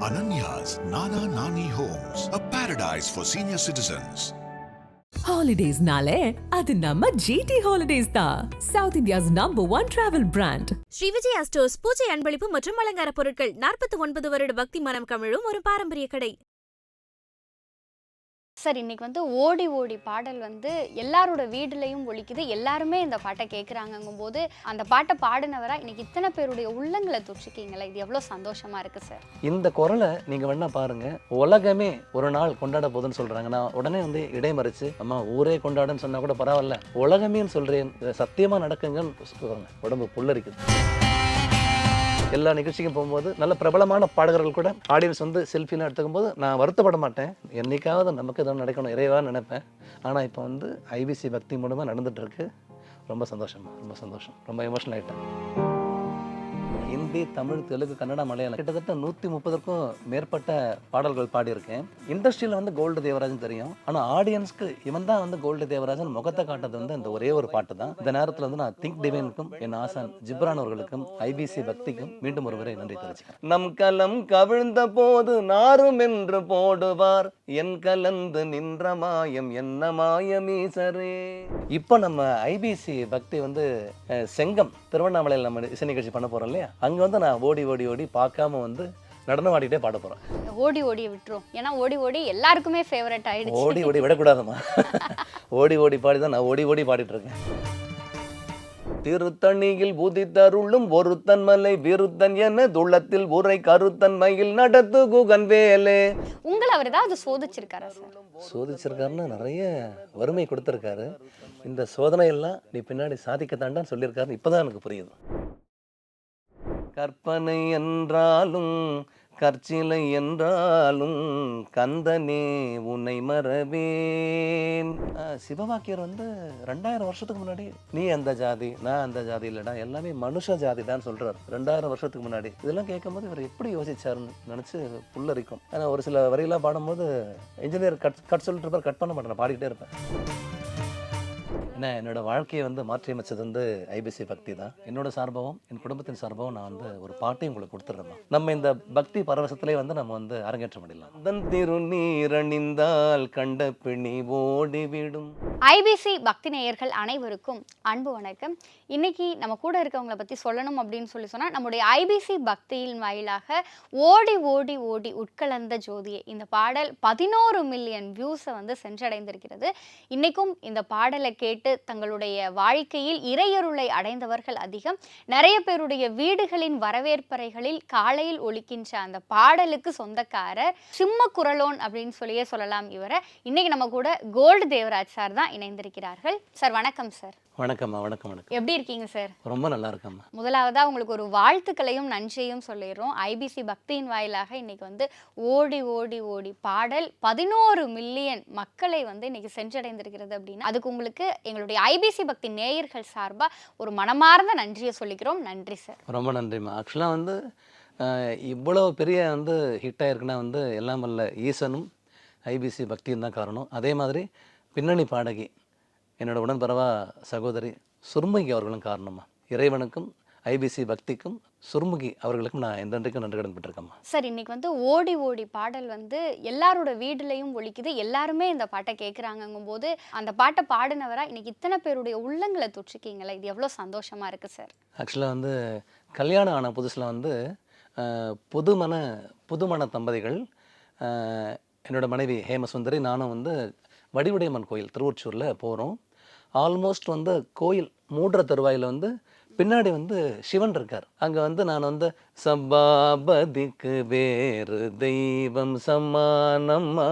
Ananya's Nana Nani Homes, a paradise for senior citizens. ஹாலிடேஸ்னாலே அது நம்ம ஜிடி ஹாலிடேஸ் தான் South India's number one travel brand Sri Vijaya stores பூஜை அன்பளிப்பு மற்றும் அலங்கார பொருட்கள் நாற்பத்தி ஒன்பது வருட பக்தி மனம் கமிழும் ஒரு பாரம்பரிய கடை. சார் இன்னைக்கு வந்து ஓடி ஓடி பாடல் வந்து எல்லாரோட வீடுலையும் ஒழிக்குது எல்லாருமே இந்த பாட்டை கேட்குறாங்கங்கும் போது அந்த பாட்டை பாடினவரா இன்னைக்கு இத்தனை பேருடைய உள்ளங்களை தொற்றிருக்கீங்களா? இது எவ்வளோ சந்தோஷமா இருக்கு சார். இந்த குரலை நீங்க வேணா பாருங்க. உலகமே ஒரு நாள் கொண்டாட போகுதுன்னு சொல்றாங்க. நான் உடனே வந்து இடைமறிச்சு அம்மா ஊரே கொண்டாடுன்னு சொன்னா கூட பரவாயில்ல. உலகமேன்னு சொல்றேன். சத்தியமா நடக்குங்கன்னு உடம்பு புல்லரிக்குது. எல்லா நிகழ்ச்சிக்கும் போகும்போது நல்ல பிரபலமான பாடகர்கள் கூட ஆடியன்ஸ் வந்து செல்ஃபிலாம் எடுத்துக்கும் போது நான் வருத்தப்பட மாட்டேன். என்னைக்காவது நமக்கு எதுவும் நடக்கணும் இறைவாக நினைப்பேன். ஆனால் இப்போ வந்து ஐபிசி பக்தி மூலமாக நடந்துட்டு இருக்கு. ரொம்ப சந்தோஷமா ரொம்ப சந்தோஷம். ரொம்ப எமோஷனல் ஆகிட்டேன் ஹிந்தி தமிழ் தெலுங்கு கன்னடா மலையாளம் கிட்டத்தட்ட நூற்றி முப்பதுக்கும் மேற்பட்ட பாடல்கள் பாடியிருக்கேன். இண்டஸ்ட்ரியில் வந்து கோல்டு தேவராஜன் தெரியும். ஆனால் ஆடியன்ஸ்க்கு இவன் தான் வந்து கோல்டு தேவராஜன் முகத்தை காட்டுறது வந்து இந்த ஒரே ஒரு பாட்டு தான். இந்த நேரத்தில் வந்து நான் திங்க் டிவைனுக்கும் என் ஆசான் ஜிப்ரான் அவர்களுக்கும் ஐபிசி பக்திக்கும் மீண்டும் ஒருமுறை நன்றி தெரிவிச்சுக்கிறேன். நம் கலம் கவிழ்ந்த போது நாரும் என்று போடுவார். என் கலந்து நின்ற மாயம் என்ன மாயமீசரே இப்போ நம்ம ஐபிசி பக்தி வந்து செங்கம் திருவண்ணாமலையில் நம்ம இசை நிகழ்ச்சி பண்ண போறோம் இல்லையா? அங்கே வந்து நான் ஓடி ஓடி ஓடி பார்க்காம வந்து நடனம் ஆடிட்டே பாட போகிறேன் ஓடி ஓடி விட்டுரும். ஏன்னா ஓடி ஓடி எல்லாருக்குமே ஃபேவரட் ஆயிடுச்சு. ஓடி ஓடி விடக்கூடாதும்மா. ஓடி ஓடி பாடி தான் நான் ஓடி ஓடி பாடிட்டு இருக்கேன். திருத்தணியில் புதித்தருளும் ஒருத்தன் மலை விருத்தன் என துள்ளத்தில் உரை கருத்தன் மயில் நடத்து குகன் வேலே. உங்களை அவர் ஏதாவது சோதிச்சிருக்காரா சார் சோதிச்சிருக்காருன்னா நிறைய வறுமை கொடுத்துருக்காரு. இந்த சோதனை எல்லாம் நீ பின்னாடி சாதிக்கத்தாண்டான்னு சொல்லியிருக்காருன்னு இப்போதான் எனக்கு புரியுது. கற்பனை என்றாலும் கற்சிலை என்றாலும் கந்தனே உன்னை மறவேன். சிவவாக்கியர் வந்து ரெண்டாயிரம் வருஷத்துக்கு முன்னாடி நீ அந்த ஜாதி நான் அந்த ஜாதி இல்லைடா எல்லாமே மனுஷ ஜாதி தான் சொல்கிறார் ரெண்டாயிரம் வருஷத்துக்கு முன்னாடி. இதெல்லாம் கேட்கும்போது இவர் எப்படி யோசிச்சாருன்னு நினச்சி புல்லரிக்கும். ஆனால் ஒரு சில வரியெல்லாம் பாடும்போது இன்ஜினியர் கட் கட் சொல்லிட்டு இருப்பார் கட் பண்ண மாட்டேன் நான் பாடிக்கிட்டே இருப்பேன். என்ன என்னோட வாழ்க்கையை வந்து மாற்றியமைச்சது வந்து ஐபிசி பக்தி தான். என்னோட சார்பாகவும் என் குடும்பத்தின் சார்பாகவும் நான் வந்து ஒரு பாட்டையும் உங்களுக்கு கொடுத்துட்றேன் நம்ம இந்த பக்தி பரவசத்திலே வந்து நம்ம வந்து அரங்கேற்ற முடியலாம் தன் திருநீரணிந்தால் கண்ட பிணி ஓடிவிடும். ஐபிசி பக்தி நேயர்கள் அனைவருக்கும் அன்பு வணக்கம். இன்னைக்கு நம்ம கூட இருக்கவங்கள பற்றி சொல்லணும் அப்படின்னு சொல்லி சொன்னால் நம்முடைய ஐபிசி பக்தியின் வாயிலாக ஓடி ஓடி ஓடி உட்கலந்த ஜோதியை இந்த பாடல் பதினோரு மில்லியன் வியூஸை வந்து சென்றடைந்திருக்கிறது. இன்னைக்கும் இந்த பாடலை கேட்டு தங்களுடைய வாழ்க்கையில் இறையருளை அடைந்தவர்கள் அதிகம். நிறைய பேருடைய வீடுகளின் வரவேற்பறைகளில் காலையில் ஒழிக்கின்ற அந்த பாடலுக்கு சொந்தக்காரர் சிம்ம குரலோன் அப்படின்னு சொல்லியே சொல்லலாம் இவரை. இன்னைக்கு நம்ம கூட கோல்டு தேவராஜ் சார் தான் இணைந்திருக்கிறார்கள். சார் வணக்கம் சார். வணக்கம்மா வணக்கம் வணக்கம். எப்படி இருக்கீங்க சார் ரொம்ப நல்லா இருக்கம்மா. முதலாவதா உங்களுக்கு ஒரு வாழ்த்துக்களையும் நன்றியையும் சொல்லிடுறோம். ஐபிசி பக்தியின் வாயிலாக இன்னைக்கு வந்து ஓடி ஓடி ஓடி பாடல் பதினோரு மில்லியன் மக்களை வந்து இன்னைக்கு சென்றடைந்திருக்கிறது அப்படின்னா அதுக்கு உங்களுக்கு எங்களுடைய ஐபிசி பக்தி நேயர்கள் சார்பா ஒரு மனமார்ந்த நன்றியை சொல்லிக்கிறோம். நன்றி சார் ரொம்ப நன்றிம்மா. ஆக்சுவலாக வந்து அஹ், இவ்வளவு பெரிய வந்து ஹிட் ஆயிருக்குன்னா வந்து எல்லாம் வல்ல ஈசனும் ஐபிசி பக்தியும் தான் காரணம். அதே மாதிரி பின்னணி பாடகி என்னோட உடன்பிறவா சகோதரி சுர்முகி அவர்களும் காரணமா இறைவனுக்கும் ஐபிசி பக்திக்கும் சுர்முகி அவர்களுக்கும் நான் என்றென்றைக்கும் நன்றி கடன் பெற்றிருக்கேம்மா சார் இன்னைக்கு வந்து ஓடி ஓடி பாடல் வந்து எல்லாரோட வீடுலையும் ஒலிக்குது. எல்லாருமே இந்த பாட்டை கேட்குறாங்கங்கும் போது அந்த பாட்டை பாடினவரா இன்னைக்கு இத்தனை பேருடைய உள்ளங்களை தொற்றிருக்கீங்களா இது எவ்வளோ சந்தோஷமா இருக்கு சார். ஆக்சுவலாக வந்து கல்யாணம் ஆன புதுசில் வந்து புதுமண புதுமண தம்பதிகள் என்னோட மனைவி ஹேமசுந்தரி நானும் வந்து வடிவுடையம்மன் கோயில் திருவொற்றூரில் போகிறோம் ஆல்மோஸ்ட் வந்து கோயில் மூடுற தருவாயில் வந்து பின்னாடி வந்து சிவன் இருக்கார். அங்கே வந்து நான் வந்து சபாபதிக்கு வேறு தெய்வம் சமானமாகுமா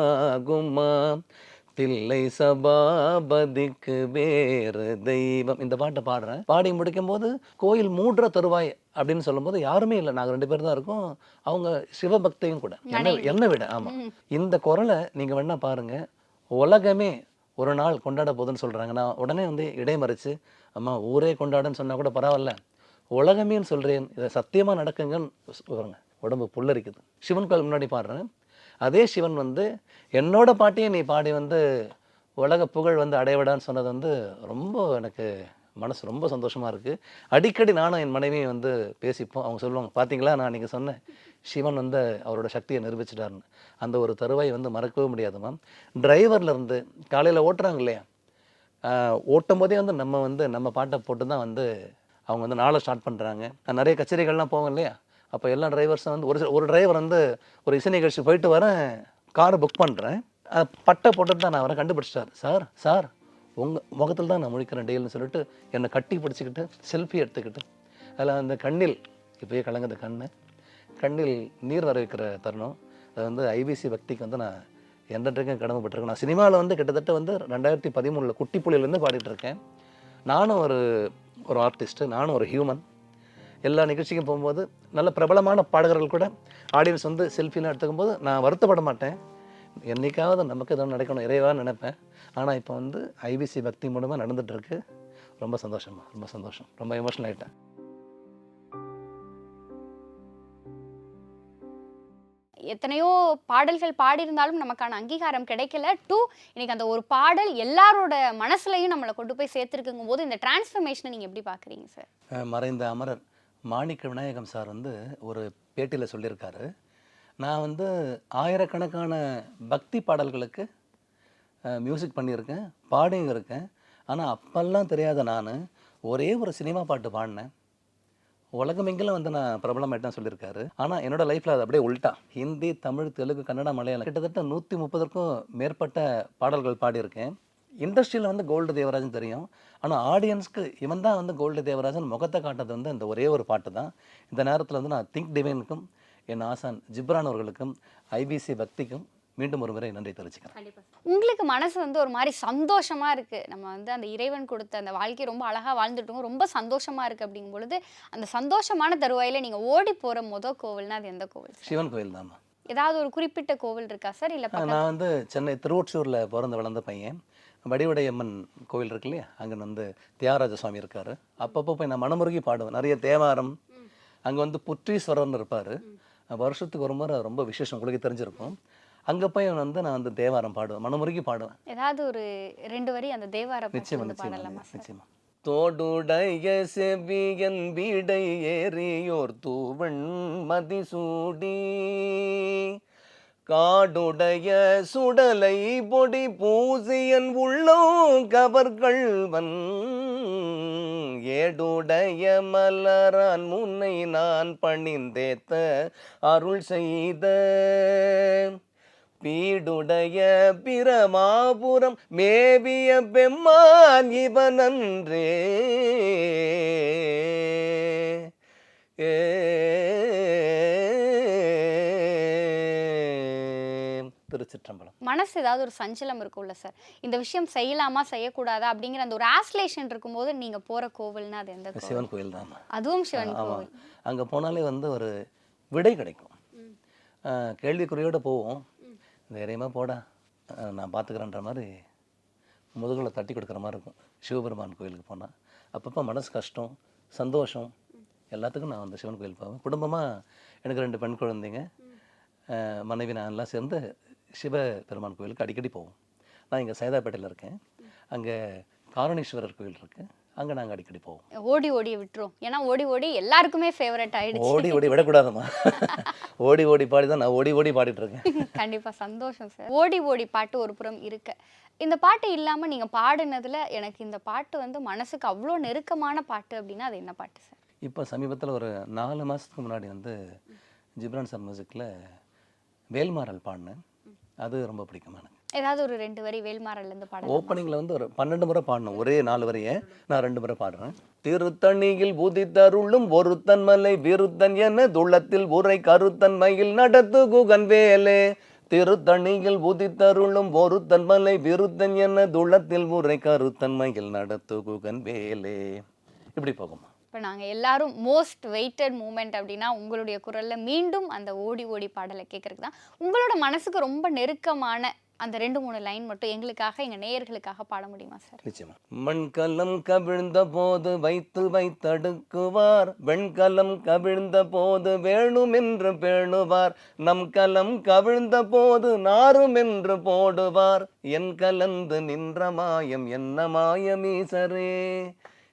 தில்லை சபாபதிக்கு வேறு தெய்வம். இந்த பாட்டை பாடுறேன். பாடி முடிக்கும்போது கோயில் மூடுற தருவாய் அப்படின்னு சொல்லும்போது யாருமே இல்லை. நாங்கள் ரெண்டு பேர் தான் இருக்கோம். அவங்க சிவபக்தையும் கூட. என்ன என்னை விட ஆமாம் இந்த குரலை நீங்கள் வேணா பாருங்க. உலகமே ஒரு நாள் கொண்டாட போகுதுன்னு சொல்கிறாங்க நான் உடனே வந்து இடைமறிச்சு அம்மா ஊரே கொண்டாடுன்னு சொன்னால் கூட பரவாயில்ல. உலகமேன்னு சொல்கிறேன் இதை சத்தியமாக நடக்குங்கன்னு சொல்லுங்க உடம்பு புல்லரிக்குது. சிவன் கோயில் முன்னாடி பாடுறேன். அதே சிவன் வந்து என்னோட பாட்டையும் நீ பாடி வந்து உலக புகழ் வந்து அடைவிடான்னு சொன்னது வந்து ரொம்ப எனக்கு மனசு ரொம்ப சந்தோஷமாக இருக்குது அடிக்கடி நானும் என் மனைவியும் வந்து பேசிப்போம். அவங்க சொல்லுவாங்க பார்த்தீங்களா நான் நீங்கள் சொன்னேன் சிவன் வந்து அவரோட சக்தியை நிரூபிச்சிட்டாருன்னு. அந்த ஒரு தருவாய் வந்து மறக்கவே முடியாது மேம் டிரைவர்லேருந்து காலையில் ஓட்டுறாங்க இல்லையா? ஓட்டும் போதே வந்து நம்ம வந்து நம்ம பாட்டை போட்டு தான் வந்து அவங்க வந்து நாளை ஸ்டார்ட் பண்ணுறாங்க நான் நிறைய கச்சேரிகள்லாம் போவோம் இல்லையா? அப்போ எல்லா டிரைவர்ஸும் வந்து ஒரு சில ஒரு டிரைவர் வந்து ஒரு இசை நிகழ்ச்சி போயிட்டு வரேன் கார் புக் பண்ணுறேன் பட்டை போட்டுட்டு தான் நான் அவரை கண்டுபிடிச்சிட்டார். சார் சார் உங்கள் முகத்தில் தான் நான் முழிக்கிறேன் டெய்லின்னு சொல்லிட்டு என்னை கட்டி பிடிச்சிக்கிட்டு செல்ஃபி எடுத்துக்கிட்டு. அதில் அந்த கண்ணில் இப்போயே கலங்குது கண்ணு. கண்ணில் நீர் வர வைக்கிற தருணம். அது வந்து ஐபிசி பக்திக்கு வந்து நான் என்றைக்கும் கடமைப்பட்டிருக்கேன் நான் சினிமாவில் வந்து கிட்டத்தட்ட வந்து ரெண்டாயிரத்தி பதிமூணில் குட்டி புலியிலேருந்து பாடிட்டுருக்கேன் நானும் ஒரு ஒரு ஆர்டிஸ்ட்டு நானும் ஒரு ஹியூமன் எல்லா நிகழ்ச்சிக்கும் போகும்போது நல்ல பிரபலமான பாடகர்கள் கூட ஆடியன்ஸ் வந்து செல்ஃபிலாம் எடுத்துக்கும் போது நான் வருத்தப்பட மாட்டேன். என்னைக்காவது நமக்கு எதுவும் நடக்கணும் இறைவாக நினைப்பேன். ஆனால் இப்போ வந்து ஐபிசி பக்தி மூலமாக நடந்துட்டு இருக்கு ரொம்ப சந்தோஷமா ரொம்ப சந்தோஷம். ரொம்ப எமோஷனல் ஆகிட்டேன் எத்தனையோ பாடல்கள் பாடியிருந்தாலும் நமக்கான அங்கீகாரம் கிடைக்கல. டூ இன்னைக்கு அந்த ஒரு பாடல் எல்லாரோட மனசுலையும் நம்மளை கொண்டு போய் சேர்த்துருக்குங்கும் போது இந்த டிரான்ஸ்ஃபர்மேஷனை நீங்கள் எப்படி பார்க்குறீங்க சார் மறைந்த அமரர். மாணிக்க விநாயகம் சார் வந்து ஒரு பேட்டியில் சொல்லியிருக்காரு. நான் வந்து ஆயிரக்கணக்கான பக்தி பாடல்களுக்கு மியூசிக் பண்ணியிருக்கேன் பாடியும் இருக்கேன். ஆனால் அப்பெல்லாம் தெரியாத நான் ஒரே ஒரு சினிமா பாட்டு பாடினேன். உலகமெங்கிலும் வந்து நான் பிரபலமாயிட்டேன் சொல்லியிருக்காரு. ஆனால் என்னோட லைஃப்பில் அது அப்படியே உல்ட்டா ஹிந்தி தமிழ் தெலுங்கு கன்னடா மலையாளம் கிட்டத்தட்ட நூற்றி முப்பதற்கும் மேற்பட்ட பாடல்கள் பாடியிருக்கேன். இண்டஸ்ட்ரியில் வந்து கோல்டு தேவராஜன் தெரியும். ஆனால் ஆடியன்ஸ்க்கு இவன் தான் வந்து கோல்டு தேவராஜன் முகத்தை காட்டுறது வந்து இந்த ஒரே ஒரு பாட்டு தான். இந்த நேரத்தில் வந்து நான் திங்க் டிவைனுக்கும் என் ஆசான் ஜிப்ரான் அவர்களுக்கும் ஐபிசி பக்திக்கும் மீண்டும் ஒரு முறை நன்றி தெரிவிச்சுக்கிறேன். உங்களுக்கு மனசு வந்து ஒரு மாதிரி சந்தோஷமா இருக்கு. நம்ம வந்து அந்த இறைவன் கொடுத்த அந்த வாழ்க்கையை ரொம்ப அழகா வாழ்ந்துட்டோம். ரொம்ப சந்தோஷமா இருக்கு அப்படிங்கும் பொழுது அந்த சந்தோஷமான தருவாயில நீங்க ஓடி போற முத கோவில்னா அது எந்த கோவில்? சிவன் கோயில் தாம்மா ஏதாவது ஒரு குறிப்பிட்ட கோவில் இருக்கா சார்? இல்ல நான் வந்து சென்னை திருவொற்றூரில் பிறந்து வளர்ந்த பையன். வடிவடையம்மன் கோவில் இருக்கு இல்லையா? அங்கே வந்து தியாகராஜ சுவாமி இருக்காரு. அப்பப்போ போய் நான் மனமுருகி பாடுவேன். நிறைய தேவாரம். அங்கே வந்து புற்றீஸ்வரர்னு இருப்பார். வருஷத்துக்கு ஒரு முறை ரொம்ப விசேஷம். உங்களுக்கு தெரிஞ்சிருக்கும். அங்கே போய் வந்து நான் வந்து தேவாரம் பாடுவேன் மனமுருகி பாடுவேன். ஏதாவது ஒரு ரெண்டு வரி அந்த தேவார பாட்டு நிச்சயமா நிச்சயமா நிச்சயமா. தோடுடைய செவியன் வீடை ஏறியோர் தூவன் மதிசூடி. காடுடைய சுடலை பொடி பூசியன் உள்ளோ கவர்கள்வன் ஏடுடைய மலரான் முன்னை நான் பணிந்தேத்த அருள் செய்த. பீடுடைய பிரமாபுரம் மேவிய பெம்மான் இவனன்றே. திருச்சிற்றம்பலம். மனசு ஏதாவது ஒரு சஞ்சலம் இருக்கும்ல சார். இந்த விஷயம் செய்யலாமா செய்யக்கூடாதா அப்படிங்கிற அந்த ஒரு ஆஸ்லேஷன் இருக்கும்போது நீங்க போற கோவில்னா அது எந்த கோவில்? சிவன் கோயில் தான்? அதுவும் சிவன் கோவில். அங்கே போனாலே வந்து ஒரு விடை கிடைக்கும். கேள்விக்குறியோட போவோம். தைரியமாக போடா. நான் பார்த்துக்கிறேன்ற மாதிரி முதுகில் தட்டி கொடுக்குற மாதிரி இருக்கும். சிவபெருமான் கோயிலுக்கு போனால் அப்பப்போ மனசு கஷ்டம் சந்தோஷம் எல்லாத்துக்கும் நான் வந்து சிவன் கோயில் போவேன். குடும்பமாக எனக்கு ரெண்டு பெண் குழந்தைங்க. மனைவி நான் எல்லாம் சேர்ந்து சிவ பெருமான் கோயிலுக்கு அடிக்கடி போவோம். நான் இங்கே சைதாப்பேட்டையில் இருக்கேன். அங்கே காரணீஸ்வரர் கோயில் இருக்குது அங்கே நாங்கள் அடிக்கடி போவோம். ஓடி ஓடி விட்டுரும். ஏன்னா ஓடி ஓடி எல்லாருக்குமே ஃபேவரட் ஆயிடுச்சு. ஓடி ஓடி விடக்கூடாதும்மா. ஓடி ஓடி பாடி தான் நான் ஓடி ஓடி பாடிட்டு இருக்கேன். கண்டிப்பா சந்தோஷம் சார். ஓடி ஓடி பாட்டு ஒரு புறம் இருக்க. இந்த பாட்டு இல்லாம நீங்க பாடுனதுல எனக்கு இந்த பாட்டு வந்து மனசுக்கு அவ்வளோ நெருக்கமான பாட்டு அப்படின்னா அது என்ன பாட்டு சார்? இப்போ சமீபத்தில் ஒரு நாலு மாதத்துக்கு முன்னாடி வந்து ஜிப்ரான் சார் மியூசிக்கில் வேல்மாறல் பாடினேன். அது ரொம்ப பிடிக்கும் எனக்கு ஏதாவது ஒரு ரெண்டு வரி வேல்மாறல்ல இருந்து பாடலாம். ஓப்பனிங்கில் வந்து ஒரு பன்னெண்டு முறை பாடணும். ஒரே நாலு வரையே நான் ரெண்டு முறை பாடுறேன். திருத்தணியில் புதித்தருளும் ஒருத்தன் மலை விருத்தன் என துள்ளத்தில் உரை கருத்தன் மயில் நடத்து குகன் வேலே. திருத்தணியில் புதித்தருளும் ஒருத்தன் மலை விருத்தன் என துள்ளத்தில் உரை கருத்தன் மயில் நடத்து குகன் வேலே. இப்படி போகுமா. இப்போ நாங்கள் எல்லாரும் மோஸ்ட் வெயிட்டட் மூமெண்ட் அப்படின்னா உங்களுடைய குரலில் மீண்டும் அந்த ஓடி ஓடி பாடலை கேட்கறதுக்கு தான். உங்களோட மனசுக்கு ரொம்ப நெருக்கமான அந்த ரெண்டு மூணு லைன் மட்டும் எங்களுக்காக எங்கள் நேயர்களுக்காக பாட முடியுமா சார் நிச்சயமா. மண்கலம் கவிழ்ந்த போது வைத்து வைத்தடுக்குவார். வெண்கலம் கவிழ்ந்த போது வேணுமென்று பேணுவார். நம் கலம் கவிழ்ந்த போது நாருமென்று போடுவார். என் கலந்து நின்ற மாயம் என்ன மாயமீசரே?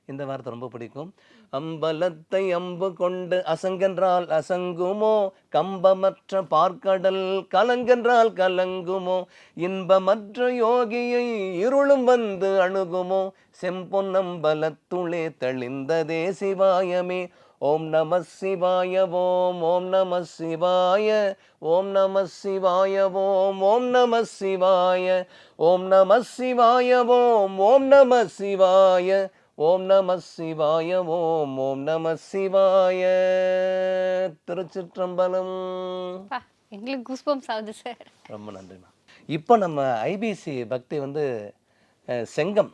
இந்த வார்த்தை ரொம்ப பிடிக்கும். அம்பலத்தை அம்பு கொண்டு அசங்கென்றால் அசங்குமோ? கம்பமற்ற பார்க்கடல் கலங்கென்றால் கலங்குமோ? இன்பமற்ற யோகியை இருளும் வந்து அணுகுமோ? செம்பொன்னம்பலத்துளே தெளிந்ததே சிவாயமே. ஓம் நம சிவாய ஓம் ஓம் நம சிவாய ஓம் நம சிவாய ஓம் ஓம் நம சிவாய ஓம் நம சிவாய ஓம் ஓம் நம சிவாய. ஓம் நம சிவாய ஓம் ஓம் நம சிவாய. திருச்சிற்றம்பலம். எங்களுக்கு கூஸ்பம்ஸ் ஆகுது சார் ரொம்ப நன்றிம்மா இப்போ நம்ம ஐபிசி பக்தி வந்து செங்கம்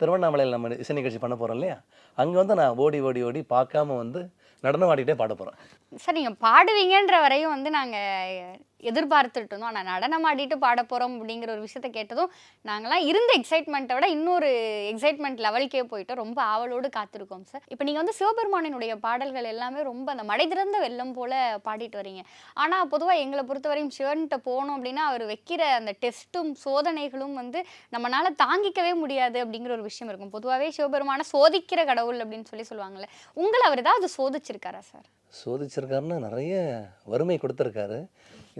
திருவண்ணாமலையில் நம்ம இசை நிகழ்ச்சி பண்ண போகிறோம் இல்லையா? அங்கே வந்து நான் ஓடி ஓடி ஓடி பார்க்காம வந்து நடனம் ஆடிட்டே பாட போகிறேன் சார் நீங்கள் பாடுவீங்கன்ற வரையும் வந்து நாங்கள் எதிர்பார்த்துட்டு இருந்தோம் ஆனால் நடனம் ஆடிட்டு பாட போகிறோம் அப்படிங்கிற ஒரு விஷயத்த கேட்டதும் நாங்களாம் இருந்த எக்ஸைட்மெண்ட்டை விட இன்னொரு எக்ஸைட்மெண்ட் லெவலுக்கே போயிட்டோம். ரொம்ப ஆவலோடு காத்திருக்கோம் சார் இப்போ நீங்கள் வந்து சிவபெருமானினுடைய பாடல்கள் எல்லாமே ரொம்ப அந்த மடை திறந்த வெள்ளம் போல் பாடிட்டு வரீங்க. ஆனால் பொதுவாக எங்களை பொறுத்தவரையும் சிவன்கிட்ட போனோம் அப்படின்னா அவர் வைக்கிற அந்த டெஸ்ட்டும் சோதனைகளும் வந்து நம்மளால் தாங்கிக்கவே முடியாது அப்படிங்கிற ஒரு விஷயம் இருக்கும். பொதுவாகவே சிவபெருமான சோதிக்கிற கடவுள் அப்படின்னு சொல்லி சொல்லுவாங்கள்ல உங்களை அவர் ஏதாவது சோதிச்சிருக்காரா சார் சோதிச்சிருக்காருன்னா நிறைய வறுமை கொடுத்துருக்காரு.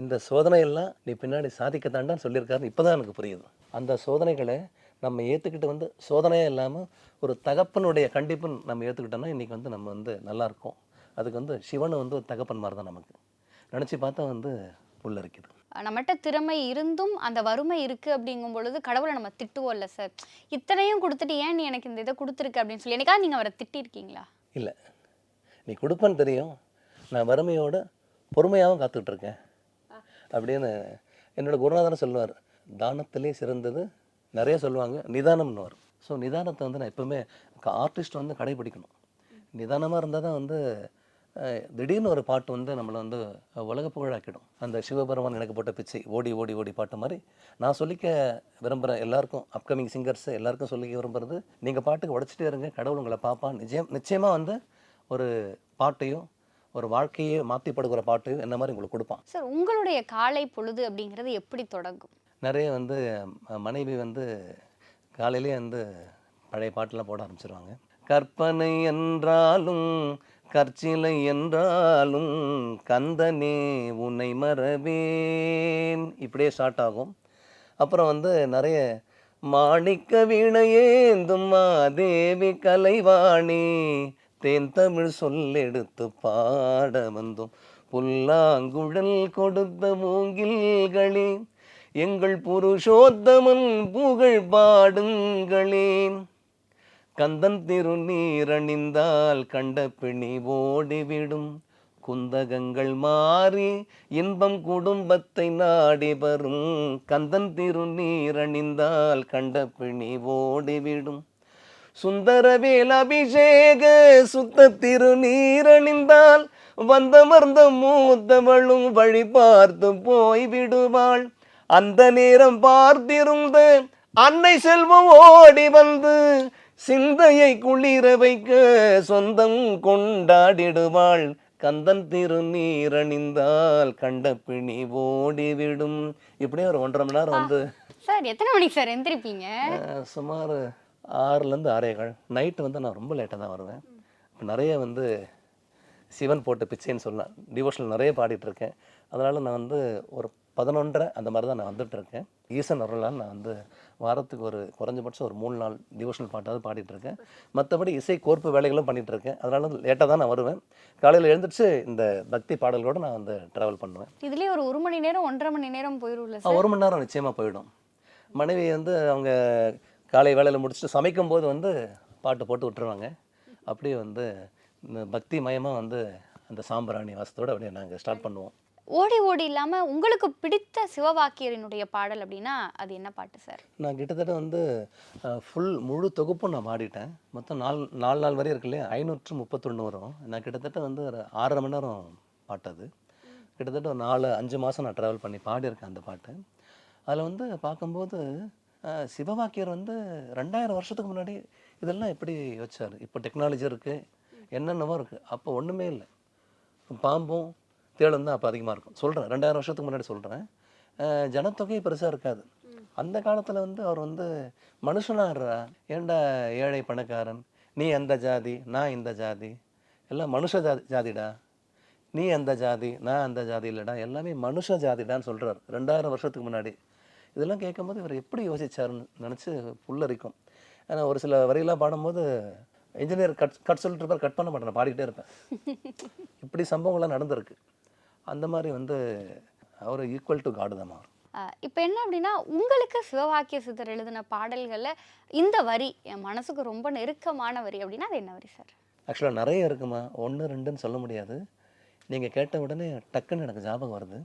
இந்த சோதனையெல்லாம் நீ பின்னாடி சாதிக்கத்தாண்டான்னு சொல்லியிருக்காருன்னு இப்போ தான் எனக்கு புரியுது. அந்த சோதனைகளை நம்ம ஏற்றுக்கிட்டு வந்து சோதனையே இல்லாமல் ஒரு தகப்பனுடைய கண்டிப்புன்னு நம்ம ஏற்றுக்கிட்டோம்னா இன்றைக்கி வந்து நம்ம வந்து நல்லா இருக்கோம். அதுக்கு வந்து சிவனை வந்து ஒரு தகப்பன் மாதிரி தான் நமக்கு. நினச்சி பார்த்தா வந்து புல்லரிக்குது நம்மகிட்ட திறமை இருந்தும் அந்த வறுமை இருக்கு அப்படிங்கும் பொழுது கடவுளை நம்ம திட்டுவோம்ல சார் இத்தனையும் கொடுத்துட்டு ஏன் நீ எனக்கு இந்த இதை கொடுத்துருக்க அப்படின்னு சொல்லி என்னைக்காவது நீங்கள் அவரை திட்டிருக்கீங்களா? இல்லை. நீ கொடுப்பேன்னு தெரியும். நான் வறுமையோட பொறுமையாகவும் காத்துக்கிட்டு இருக்கேன் அப்படின்னு என்னோடய குருநாதனை சொல்லுவார் தானத்திலே சிறந்தது நிறைய சொல்லுவாங்க நிதானம்னுவார் ஸோ நிதானத்தை வந்து நான் எப்போவுமே ஆர்டிஸ்ட் வந்து கடைபிடிக்கணும். நிதானமாக இருந்தால் தான் வந்து திடீர்னு ஒரு பாட்டு வந்து நம்மளை வந்து உலக புகழாக்கிடும். அந்த சிவபெருமான் எனக்கு போட்ட பிச்சை ஓடி ஓடி ஓடி பாட்டு மாதிரி நான் சொல்லிக்க விரும்புகிறேன் எல்லாருக்கும் அப்கமிங் சிங்கர்ஸ் எல்லாருக்கும் சொல்லிக்க விரும்புறது நீங்கள் பாட்டுக்கு உடச்சிட்டே இருங்க கடவுள் உங்களை பார்ப்பான் நிச்சயம் நிச்சயமாக வந்து ஒரு பாட்டையும் ஒரு வாழ்க்கையே மாற்றி படுகிற பாட்டையும் என்ன மாதிரி உங்களுக்கு கொடுப்பான்? சார் உங்களுடைய காலை பொழுது அப்படிங்கிறது எப்படி தொடங்கும்? நிறைய வந்து மனைவி வந்து காலையிலேயே வந்து பழைய பாட்டெல்லாம் போட ஆரம்பிச்சிருவாங்க. கற்பனை என்றாலும் கற்சிலை என்றாலும் கந்தனே உன்னை மறவேன். இப்படியே ஸ்டார்ட் ஆகும். அப்புறம் வந்து நிறைய மாணிக்க வீணையேந்தும் மாதேவி கலைவாணி தேன் தமிழ் சொல்லெடுத்து பாட வந்தோம் புல்லாங்குழல் கொடுத்த மூங்கில்களே எங்கள் புருஷோத்தமன் புகழ் பாடுங்களே கந்தன் திருநீரணிந்தால் கண்ட பிணி ஓடிவிடும். குந்தகங்கள் மாறி இன்பம் குடும்பத்தை நாடி வரும். கந்தன் திருநீரணிந்தால் கண்ட பிணி ஓடிவிடும். சுந்தரவேல் அபிஷேக சுத்த திருநீரணிந்தால் வந்தமர்ந்த மூத்தவளும் வழி பார்த்து போய் விடுவாள் அந்த நேரம் பார்த்திருந்த அன்னை செல்வம் ஓடி வந்து சிந்தையை குளிர வைக்க சொந்தம் கொண்டாடிடுவாள். கந்தன் திருநீரணிந்தால் கண்ட பிணி ஓடிவிடும். இப்படியே ஒரு ஒன்றரை மணி நேரம் வந்து சார் எத்தனை மணிக்கு சார் எந்திரிப்பீங்க? சுமார் ஆறுலேருந்து ஆறேகால் நைட்டு வந்து நான் ரொம்ப லேட்டாக தான் வருவேன். நிறைய வந்து சிவன் போட்ட பிச்சைன்னு சொல்லலாம். டிவோஷனல் நிறைய பாடிட்டு இருக்கேன் அதனால் நான் வந்து ஒரு பதினொன்றரை அந்த மாதிரி தான் நான் வந்துட்டு இருக்கேன் ஈசன் அருளால் நான் வந்து வாரத்துக்கு ஒரு குறைஞ்சபட்சம் ஒரு மூணு நாள் டிவோஷனல் பாட்டாவது பாடிட்டு இருக்கேன் மற்றபடி இசை கோர்ப்பு வேலைகளும் பண்ணிட்டு இருக்கேன் அதனால லேட்டாக தான் நான் வருவேன். காலையில் எழுந்திரிச்சு இந்த பக்தி பாடல்களோடு நான் வந்து ட்ராவல் பண்ணுவேன். இதுலயே ஒரு ஒரு மணி நேரம் ஒன்றரை மணி நேரம் சார்? ஒரு மணி நேரம் நிச்சயமாக போயிடும். மனைவி வந்து அவங்க காலை வேலையில் முடிச்சுட்டு சமைக்கும் போது வந்து பாட்டு போட்டு விட்டுருவாங்க. அப்படியே வந்து இந்த பக்தி மயமாக வந்து அந்த சாம்பிராணி வாசத்தோடு அப்படியே நாங்கள் ஸ்டார்ட் பண்ணுவோம். ஓடி ஓடி இல்லாம உங்களுக்கு பிடித்த சிவவாக்கியரினுடைய பாடல் அப்படின்னா அது என்ன பாட்டு சார் நான் கிட்டத்தட்ட வந்து ஃபுல் முழு தொகுப்பும் நான் பாடிட்டேன். மொத்தம் நாலு நாலு நாள் வரையும் இருக்கு இல்லையா? ஐநூற்று முப்பத்தொன்று வரும். நான் கிட்டத்தட்ட வந்து ஒரு ஆறரை மணி நேரம் பாட்டது கிட்டத்தட்ட ஒரு நாலு அஞ்சு மாதம் நான் ட்ராவல் பண்ணி பாடியிருக்கேன் அந்த பாட்டு. அதில் வந்து பார்க்கும்போது சிவவாக்கியர் வந்து ரெண்டாயிரம் வருஷத்துக்கு முன்னாடி இதெல்லாம் எப்படி யோசிச்சார் இப்போ டெக்னாலஜி இருக்குது என்னென்னவோ இருக்குது அப்போ ஒன்றுமே இல்லை. பாம்பும் தேளும் தான் அப்போ அதிகமாக இருக்கும். சொல்கிறேன் ரெண்டாயிரம் வருஷத்துக்கு முன்னாடி சொல்கிறேன் ஜனத்தொகை பெருசாக இருக்காது. அந்த காலத்தில் வந்து அவர் வந்து மனுஷனாடுறா ஏன்டா ஏழை பணக்காரன்? நீ அந்த ஜாதி? நான் இந்த ஜாதி. எல்லாம் மனுஷ ஜாதி ஜாதிடா. நீ அந்த ஜாதி? நான் அந்த ஜாதி இல்லைடா. எல்லாமே மனுஷ ஜாதிடான்னு சொல்கிறார் ரெண்டாயிரம் வருஷத்துக்கு முன்னாடி. இதெல்லாம் கேட்கும்போது இவர் எப்படி யோசிச்சாருன்னு நினச்சி புல்லரிக்கும். ஏன்னா ஒரு சில வரிகளாம் பாடும்போது இன்ஜினியர் கட் கட் சொல்லிட்டு இருப்பார் கட் பண்ண மாட்டேன் பாடிக்கிட்டே இருப்பேன். இப்படி சம்பவங்கள்லாம் நடந்திருக்கு. அந்த மாதிரி வந்து அவர் ஈக்குவல் டு காடு தான் அவர். இப்போ என்ன அப்படின்னா உங்களுக்கு சிவவாக்கிய சித்தர் எழுதின பாடல்களில் இந்த வரி என் மனசுக்கு ரொம்ப நெருக்கமான வரி அப்படின்னா அது என்ன வரி சார் ஆக்சுவலாக நிறைய இருக்குமா ஒன்று ரெண்டுன்னு சொல்ல முடியாது. நீங்கள் கேட்ட உடனே டக்குன்னு எனக்கு ஞாபகம் வருது.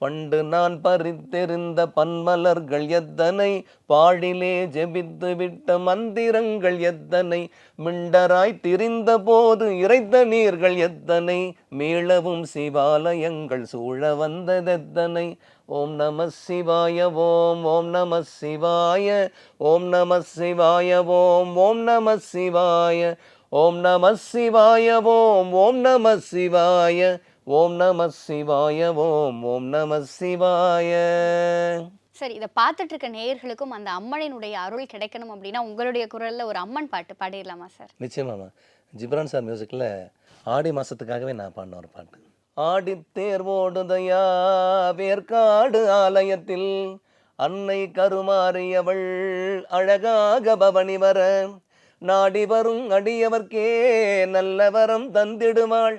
பண்டு நான் பறித்தெறிந்த பன்மலர்கள் எத்தனை? பாடிலே ஜெபித்து விட்ட மந்திரங்கள் எத்தனை? மிண்டராய் திரிந்த போது இறைத்த நீர்கள் எத்தனை? மீளவும் சிவாலயங்கள் சூழ வந்ததெத்தனை? ஓம் நம சிவாய ஓம் ஓம் நம சிவாய ஓம் நம சிவாய ஓம் ஓம் நம சிவாய ஓம் நம சிவாய ஓம் ஓம் நம சிவாய. ஓம் நம சிவாய ஓம் ஓம் நம சிவாய. சரி இதை பார்த்துட்டு இருக்க நேயர்களுக்கும் அந்த அம்மனினுடைய அருள் கிடைக்கணும் அப்படின்னா உங்களுடைய குரல்ல ஒரு அம்மன் பாட்டு பாடிடலாமா சார்? நிச்சயமாமா ஜிப்ரான் சார் மியூசிக்கில் ஆடி மாதத்துக்காகவே நான் பாடின ஒரு பாட்டு. ஆடி தேர்வோடுதையா வேர்க்காடு ஆலயத்தில் அன்னை கருமாறியவள் அழகாக பவனி வர நாடி வரும் அடியவர்க்கே நல்ல வரம் தந்திடுவாள்.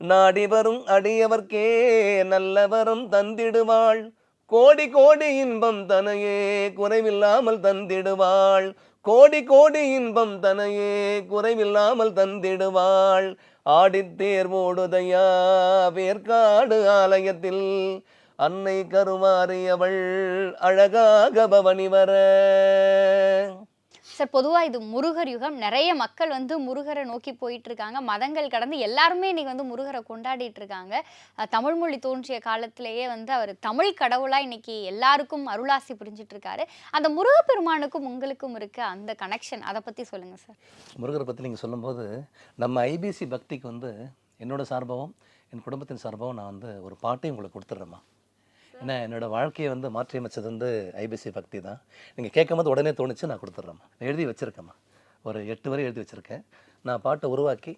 நாடி வரும் அடியவர்க்கே நல்லவரும் தந்திடுவாள். கோடி கோடி இன்பம் தனையே குறைவில்லாமல் தந்திடுவாள். கோடி கோடி இன்பம் தனையே குறைவில்லாமல் தந்திடுவாள். ஆடித்தேர் ஓடுதையா வேர்காடு ஆலயத்தில் அன்னை கருமாறியவள் அழகாக பவனி வர. சார் பொதுவாக இது முருகர் யுகம். நிறைய மக்கள் வந்து முருகரை நோக்கி போயிட்டு இருக்காங்க மதங்கள் கடந்து எல்லாருமே இன்னைக்கு வந்து முருகரை கொண்டாடிட்டு இருக்காங்க தமிழ் மொழி தோன்றிய காலத்திலேயே வந்து அவர் தமிழ் கடவுளாக இன்னைக்கு எல்லாருக்கும் அருளாசி புரிஞ்சிட்டு இருக்காரு அந்த முருகப்பெருமானுக்கும் உங்களுக்கும் இருக்க அந்த கனெக்ஷன் அதை பற்றி சொல்லுங்க சார். முருகரை பற்றி நீங்கள் சொல்லும்போது நம்ம ஐபிசி பக்திக்கு வந்து என்னோட சார்பாகவும் என் குடும்பத்தின் சார்பாகவும் நான் வந்து ஒரு பாட்டையும் உங்களுக்கு கொடுத்துட்றேம்மா. ஏன்னா என்னோட வாழ்க்கையை வந்து மாற்றி அமைச்சது வந்து ஐபிசி பக்தி தான். நீங்கள் கேட்கும்போது உடனே தோணுச்சு நான் கொடுத்துட்றேம்மா. நான் எழுதி வச்சுருக்கேம்மா. ஒரு எட்டு வரை எழுதி வச்சுருக்கேன். நான் பாட்டை உருவாக்கி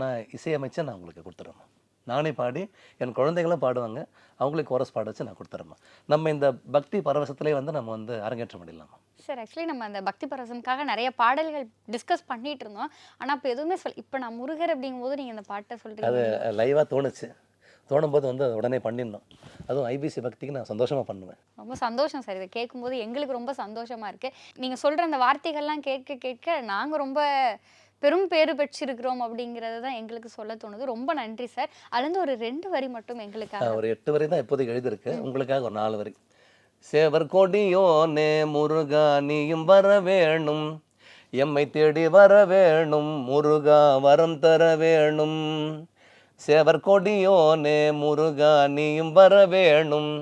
நான் இசையமைச்சு நான் உங்களுக்கு கொடுத்துட்றேம்மா. நானே பாடி என் குழந்தைகளும் பாடுவாங்க. அவங்களுக்கு கோரஸ் பாட வச்சு நான் கொடுத்துட்றேம்மா. நம்ம இந்த பக்தி பரவசத்திலே வந்து நம்ம வந்து அரங்கேற்றம் பண்ணிடலாமா சார் ஆக்சுவலி நம்ம அந்த பக்தி பரசம்காக நிறைய பாடல்கள் டிஸ்கஸ் பண்ணிட்டு இருந்தோம். ஆனால் இப்போ எதுவுமே சொல் இப்போ நான் முருகர் அப்படிங்கும்போது நீங்கள் இந்த பாட்டை அது சொல்கிறீங்க லைவாக தோணுச்சு. தோணும்போது வந்து அதை உடனே பண்ணிடணும். அதுவும் ஐபிசி பக்திக்கு நான் சந்தோஷமாக பண்ணுவேன். ரொம்ப சந்தோஷம் சார். இதை கேட்கும்போது எங்களுக்கு ரொம்ப சந்தோஷமா இருக்கு. நீங்க சொல்ற அந்த வார்த்தைகள்லாம் கேட்க கேட்க நாங்க ரொம்ப பெரும் பேறு பெற்றிருக்கிறோம் அப்படிங்கறது தான் எங்களுக்கு சொல்ல தோணுது. ரொம்ப நன்றி சார். அதுலேருந்து ஒரு ரெண்டு வரி மட்டும் எங்களுக்காக. ஒரு எட்டு வரை தான் இப்போதைக்கு எழுதியிருக்கு. உங்களுக்காக ஒரு நாலு வரி. சேவர் கொடியோனே முருகா நீயும் வர வேணும். எம்மை தேடி வர வேணும். முருகா வரம் தர வேணும். சேவர் கொடியோனே முருகா நீயும் வர வேணும்.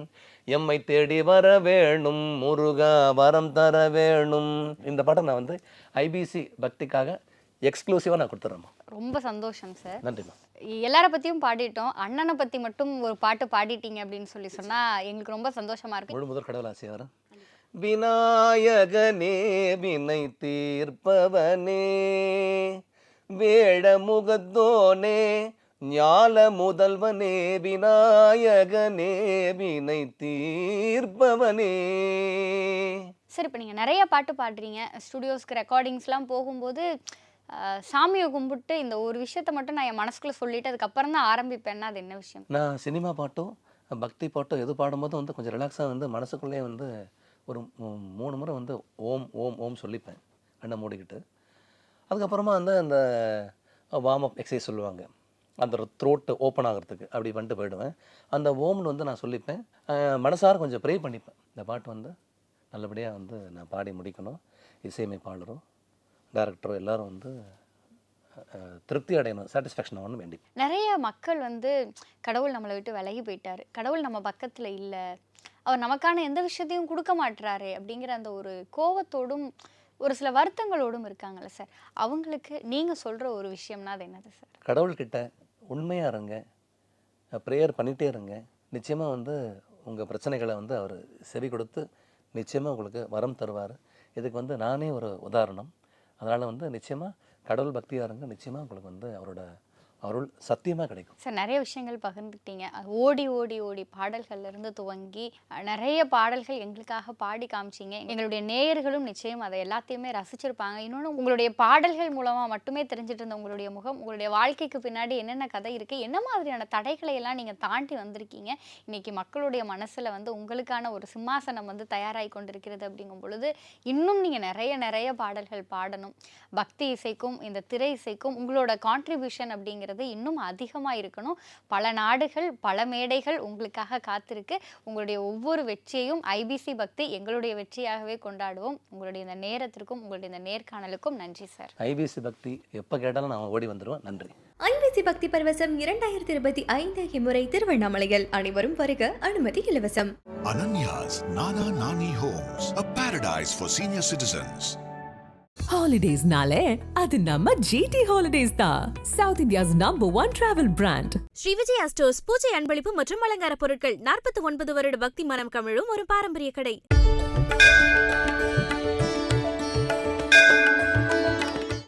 எம்மை தேடி வர வேணும். முருகா வரம் தர வேணும். இந்த பாட்டை நான் வந்து ஐபிசி பக்திக்காக எக்ஸ்க்ளூசிவாக நான் கொடுத்துட்றேம்மா. ரொம்ப சந்தோஷம் சார் நன்றிம்மா. எல்லார பத்தியும் பாடிட்டோம். அண்ணனை பத்தி மட்டும் ஒரு பாட்டு பாடிட்டீங்க அப்படின்னு சொல்லி சொன்னா எங்களுக்கு ரொம்ப சந்தோஷமா இருக்கு. முழு முதல் கடவுள் ஆசையார் விநாயகனே வினை தீர்ப்பவனே வேடமுகத்தோனே ஞால முதல்வனே விநாயகனே வினை தீர்ப்பவனே சார் இப்போ நீங்கள் நிறைய பாட்டு பாடுறீங்க. ஸ்டுடியோஸ்க்கு ரெக்கார்டிங்ஸ்லாம் போகும்போது சாமியை கும்பிட்டு இந்த ஒரு விஷயத்த மட்டும் நான் என் மனசுக்குள்ள சொல்லிட்டு அதுக்கப்புறம் தான் ஆரம்பிப்பேன்னா அது என்ன விஷயம்? நான் சினிமா பாட்டோ பக்தி பாட்டோ எது பாடும்போதும் வந்து கொஞ்சம் ரிலாக்ஸாக வந்து மனசுக்குள்ளே வந்து ஒரு மூணு முறை வந்து ஓம் ஓம் ஓம் சொல்லிப்பேன். கண்ணை மூடிக்கிட்டு. அதுக்கப்புறமா வந்து அந்த வார்ம் அப் எக்ஸசைஸ் சொல்லுவாங்க. அந்த த்ரோட்டு ஓப்பன் ஆகிறதுக்கு அப்படி பண்ணிட்டு போயிடுவேன். அந்த ஓம்னு வந்து நான் சொல்லிப்பேன். மனசார கொஞ்சம் ப்ரே பண்ணிப்பேன். இந்த பாட்டு வந்து நல்லபடியாக வந்து நான் பாடி முடிக்கணும். இசையமைப்பாளரும் டேரக்டரும் எல்லாரும் வந்து திருப்தி அடையணும் சாட்டிஸ்ஃபேக்ஷன் ஆகணும் வேண்டி. நிறைய மக்கள் வந்து கடவுள் நம்மளை விட்டு விலகி போயிட்டாரு. கடவுள் நம்ம பக்கத்தில் இல்லை. அவர் நமக்கான எந்த விஷயத்தையும் கொடுக்க மாட்றாரு அப்படிங்கிற அந்த ஒரு கோவத்தோடும் ஒரு சில வருத்தங்களோடும் இருக்காங்கல்ல சார். அவங்களுக்கு நீங்கள் சொல்கிற ஒரு விஷயம்னா அது என்னது சார்? கடவுள்கிட்ட உண்மையாக இருங்க. ப்ரேயர் பண்ணிகிட்டே இருங்க. நிச்சயமாக வந்து உங்கள் பிரச்சனைகளை வந்து அவர் செவி கொடுத்து நிச்சயமாக உங்களுக்கு வரம் தருவார். இதுக்கு வந்து நானே ஒரு உதாரணம். அதனால் வந்து நிச்சயமாக கடவுள் பக்தியாக இருங்க. நிச்சயமாக உங்களுக்கு வந்து அவரோட அருள் சத்தியமாக கிடைக்கும். சார் நிறைய விஷயங்கள் பகிர்ந்துக்கிட்டீங்க ஓடி ஓடி ஓடி பாடல்கள்லேருந்து துவங்கி நிறைய பாடல்கள் எங்களுக்காக பாடி காமிச்சீங்க. எங்களுடைய நேயர்களும் நிச்சயம் அதை எல்லாத்தையுமே ரசிச்சிருப்பாங்க. இன்னொன்று உங்களுடைய பாடல்கள் மூலமாக மட்டுமே தெரிஞ்சிட்டு இருந்த உங்களுடைய முகம் உங்களுடைய வாழ்க்கைக்கு பின்னாடி என்னென்ன கதை இருக்குது என்ன மாதிரியான தடைகளை எல்லாம் நீங்கள் தாண்டி வந்திருக்கீங்க. இன்றைக்கி மக்களுடைய மனசில் வந்து உங்களுக்கான ஒரு சிம்மாசனம் வந்து தயாராகி கொண்டிருக்கிறது அப்படிங்கும் பொழுது இன்னும் நீங்கள் நிறைய நிறைய பாடல்கள் பாடணும். பக்தி இசைக்கும் இந்த திரை இசைக்கும் உங்களோட கான்ட்ரிபியூஷன் அப்படிங்கிறது இன்னும் அதிகமாக இருக்கணும். பல நாடுகள் பல மேடைகள் உங்களுக்காக காத்திருக்கு. உங்களுடைய ஒவ்வொரு வெற்றியையும் ஐபிசி பக்தி எங்களுடைய வெற்றியாகவே கொண்டாடுவோம். உங்களுடைய இந்த நேரத்திற்கும் உங்களுடைய இந்த நேர்காணலுக்கும் நன்றி சார். ஐபிசி பக்தி எப்போ கேட்டாலும் நான் ஓடி வந்துடுவேன் நன்றி. ஐபிசி பக்தி பரவசம் இரண்டாயிரத்தி இருபத்தி ஐந்து இம்முறை திருவண்ணாமலையில் அனைவரும் வருக அனுமதி இலவசம். Ananya's Nana Nani Homes, a paradise for senior citizens. ஹாலிடேஸ்னாலே அது நம்ம ஜிடி ஹாலிடேஸ் தான் South India's number one travel brand Sri Vijay stores பூஜை அன்பளிப்பு மற்றும் அலங்கார பொருட்கள் நாற்பத்தி ஒன்பது வருட பக்தி மனம் கமிழும் ஒரு பாரம்பரிய கடை.